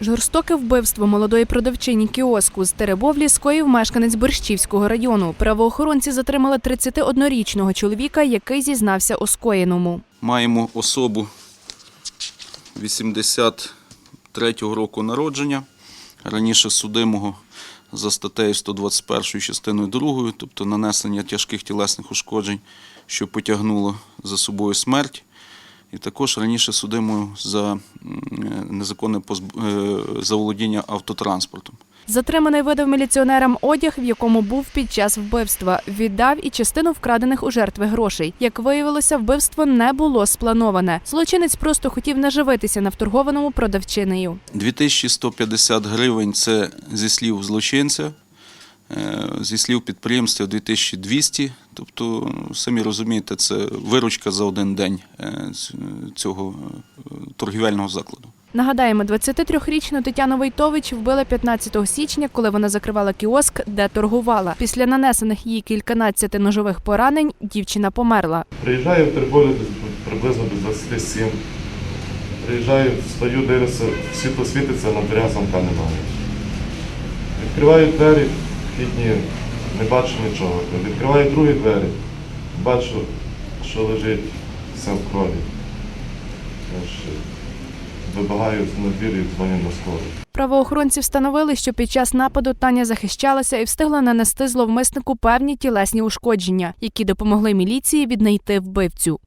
Жорстоке вбивство молодої продавчині кіоску з Теребовлі скоїв мешканець Борщівського району. Правоохоронці затримали 31-річного чоловіка, який зізнався у скоєному. Маємо особу 83-го року народження, раніше судимого за статтею 121 частиною 2, тобто нанесення тяжких тілесних ушкоджень, що потягнуло за собою смерть. І також раніше судимого за незаконне позб- е, заволодіння автотранспортом. Затриманий видав міліціонерам одяг, в якому був під час вбивства. Віддав і частину вкрадених у жертви грошей. Як виявилося, вбивство не було сплановане. Злочинець просто хотів наживитися на вторгованому продавчинею. 2150 гривень це зі слів злочинця, е, зі слів підприємства 2200. Тобто, самі розумієте, це виручка за один день е, цього е, торгівельного закладу. Нагадаємо, 23-річну Тетяну Войтович вбили 15 січня, коли вона закривала кіоск, де торгувала. Після нанесених їй кільканадцяти ножових поранень дівчина померла. Приїжджаю в десь приблизно без 27. Приїжджаю, встаю, дивлюся, світло світиться, на замка немає. Відкриваю двері, вхідні, не бачу нічого. Відкриваю другі двері, бачу, що лежить все в крові. Вибагаю на двір і дзвоню на скору. Правоохоронці встановили, що під час нападу Таня захищалася і встигла нанести зловмиснику певні тілесні ушкодження, які допомогли міліції віднайти вбивцю.